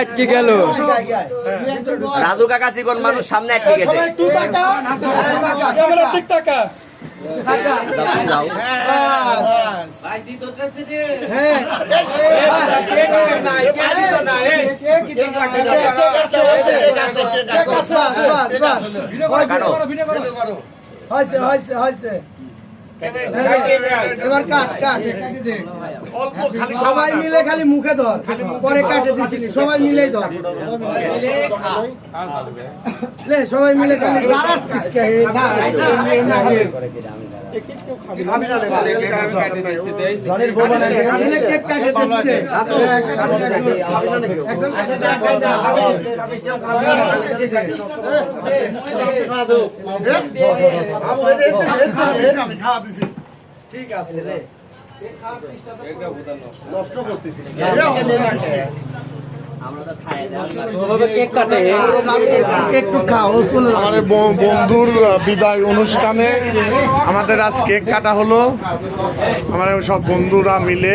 আটকে গেল। রাজু কাকা চিকন মানুষ সামনে আটকে গেছে। হয়েছে হয়েছে হয়েছে। এবার কাট কাট সবাই মিলে খালি মুখে ধর পরে কাটে দিছিলি সবাই মিলেই ধর লে সবাই মিলে খালি কাটতিস ঠিক আছে চলে যাও। আমাদের ব- বন্ধুর বিদায় অনুষ্ঠানে আমাদের আজ কেক কাটা হলো। আমাদের সব বন্ধুরা মিলে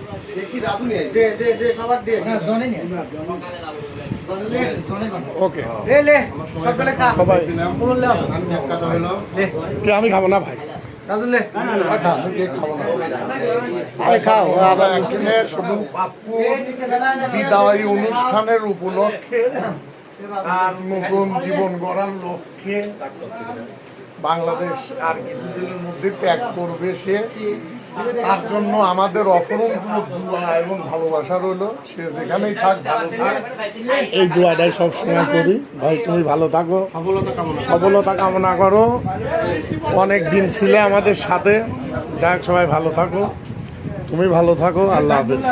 আমি খাব না ভাই? শুধু পাপ্পু বিদায় অনুষ্ঠানের উপলক্ষে। আর নতুন জীবন গড়ার লক্ষ্যে বাংলাদেশ আর কিছুদিনের মধ্যে ত্যাগ করবে সে। তার জন্য আমাদের অফরন্ত দোয়া এবং ভালোবাসা রইল। সে যেখানেই থাক ভালো থাক। এই দোয়াটাই সবসময় করি। ভাই তুমি ভালো থাকো। সফলতা কামনা করো। অনেক দিন ছিলে আমাদের সাথে। যাক সবাই ভালো থাকো। তুমি ভালো থাকো। আল্লাহ হাফেজ।